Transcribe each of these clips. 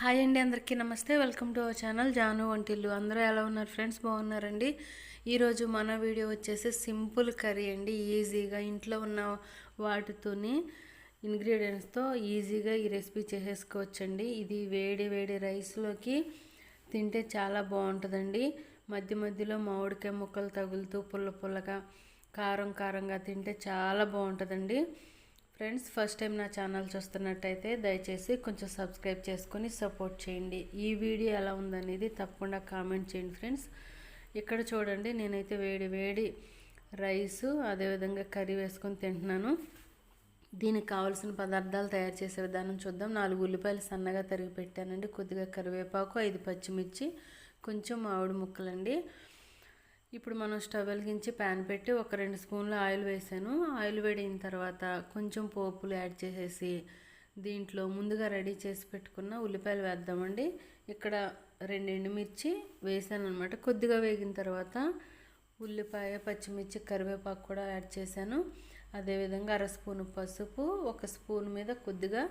Hi అండి అందరికీ నమస్తే. Welcome to our channel Janu Vantillu. అందరూ ఎలా ఉన్నారు ఫ్రెండ్స్? బాగున్నారండి? ఈరోజు మన వీడియో వచ్చేసి సింపుల్ కర్రీ అండి. ఈజీగా ఇంట్లో ఉన్న వాటితోని ఇంగ్రీడియంట్స్తో ఈజీగా ఈ రెసిపీ చేసేసుకోవచ్చండి. ఇది వేడి వేడి రైస్లోకి తింటే చాలా బాగుంటుందండి. మధ్య మధ్యలో మామిడికాయ ముక్కలు తగులుతూ పుల్ల పుల్లగా కారం కారంగా తింటే చాలా బాగుంటుందండి. ఫ్రెండ్స్ ఫస్ట్ టైం నా ఛానల్ చూస్తున్నట్టయితే దయచేసి కొంచెం సబ్స్క్రైబ్ చేసుకొని సపోర్ట్ చేయండి. ఈ వీడియో ఎలా ఉందనేది తప్పకుండా కామెంట్ చేయండి ఫ్రెండ్స్. ఇక్కడ చూడండి నేనైతే వేడి వేడి రైసు అదేవిధంగా కర్రీ వేసుకొని తింటున్నాను. దీనికి కావాల్సిన పదార్థాలు తయారు చేసే విధానం చూద్దాం. నాలుగు ఉల్లిపాయలు సన్నగా తరిగి పెట్టానండి. కొద్దిగా కరివేపాకు ఐదు పచ్చిమిర్చి కొంచెం మామిడి ముక్కలండి. ఇప్పుడు మనం స్టవ్ వెలిగించి ప్యాన్ పెట్టి ఒక రెండు స్పూన్లు ఆయిల్ వేసాను. ఆయిల్ వేడిన తర్వాత కొంచెం పోపులు యాడ్ చేసేసి దీంట్లో ముందుగా రెడీ చేసి పెట్టుకున్న ఉల్లిపాయలు వేద్దామండి. ఇక్కడ రెండు ఎండుమిర్చి వేసాను అనమాట కొద్దిగా వేగిన తర్వాత ఉల్లిపాయ పచ్చిమిర్చి కరివేపాకు కూడా యాడ్ చేశాను. అదేవిధంగా అర స్పూన్ పసుపు ఒక స్పూన్ మీద కొద్దిగా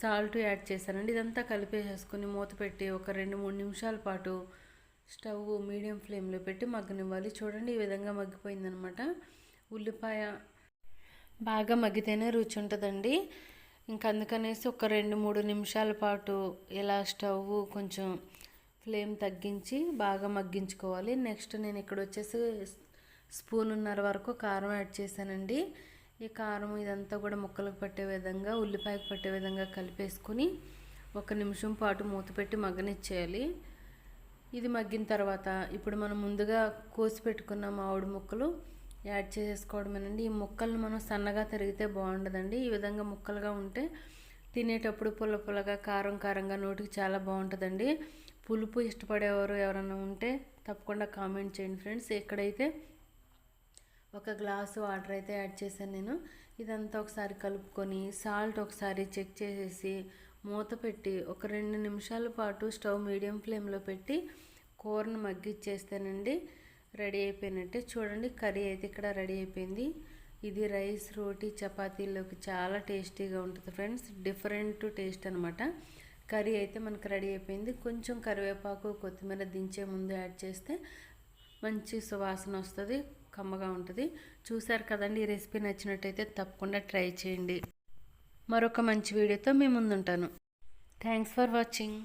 సాల్ట్ యాడ్ చేశానండి. ఇదంతా కలిపేసేసుకుని మూత పెట్టి ఒక రెండు మూడు నిమిషాల పాటు స్టవ్ మీడియం ఫ్లేమ్లో పెట్టి మగ్గనివ్వాలి. చూడండి ఈ విధంగా మగ్గిపోయిందనమాట. ఉల్లిపాయ బాగా మగ్గితేనే రుచి ఉంటుందండి. ఇంకా అందుకనేసి ఒక రెండు మూడు నిమిషాల పాటు ఇలా స్టవ్ కొంచెం ఫ్లేమ్ తగ్గించి బాగా మగ్గించుకోవాలి. నెక్స్ట్ నేను ఇక్కడ వచ్చేసి స్పూనున్నర వరకు కారం యాడ్ చేశానండి. ఈ కారం ఇదంతా కూడా ముక్కలకు పట్టే విధంగా ఉల్లిపాయకు పట్టే విధంగా కలిపేసుకుని ఒక నిమిషం పాటు మూత పెట్టి మగ్గనిచ్చేయాలి. ఇది మగ్గిన తర్వాత ఇప్పుడు మనం ముందుగా కోసి పెట్టుకున్న మామిడి ముక్కలు యాడ్ చేసేసుకోవడమేనండి. ఈ ముక్కలను మనం సన్నగా తరిగితే బాగుండదండి. ఈ విధంగా ముక్కలుగా ఉంటే తినేటప్పుడు పుల్ల పుల్లగా కారం కారంగా నోటికి చాలా బాగుంటుందండి. పులుపు ఇష్టపడేవారు ఎవరైనా ఉంటే తప్పకుండా కామెంట్ చేయండి ఫ్రెండ్స్. ఎక్కడైతే ఒక గ్లాసు వాటర్ అయితే యాడ్ చేశాను నేను ఇదంతా ఒకసారి కలుపుకొని సాల్ట్ ఒకసారి చెక్ చేసేసి మూత పెట్టి ఒక రెండు నిమిషాల పాటు స్టవ్ మీడియం ఫ్లేమ్లో పెట్టి కూరను మగ్గిచ్చేస్తానండి. రెడీ అయిపోయినట్టే చూడండి కర్రీ అయితే ఇక్కడ రెడీ అయిపోయింది. ఇది రైస్ రోటీ చపాతీలోకి చాలా టేస్టీగా ఉంటుంది ఫ్రెండ్స్. డిఫరెంట్ టేస్ట్ అనమాట కర్రీ అయితే మనకు రెడీ అయిపోయింది. కొంచెం కరివేపాకు కొత్తిమీర దించే ముందు యాడ్ చేస్తే మంచి సువాసన వస్తుంది కమ్మగా ఉంటుంది. చూసారు కదండి ఈ రెసిపీ నచ్చినట్టయితే తప్పకుండా ట్రై చేయండి. మరొక మంచి వీడియోతో మీ ముందుంటాను. Thanks for watching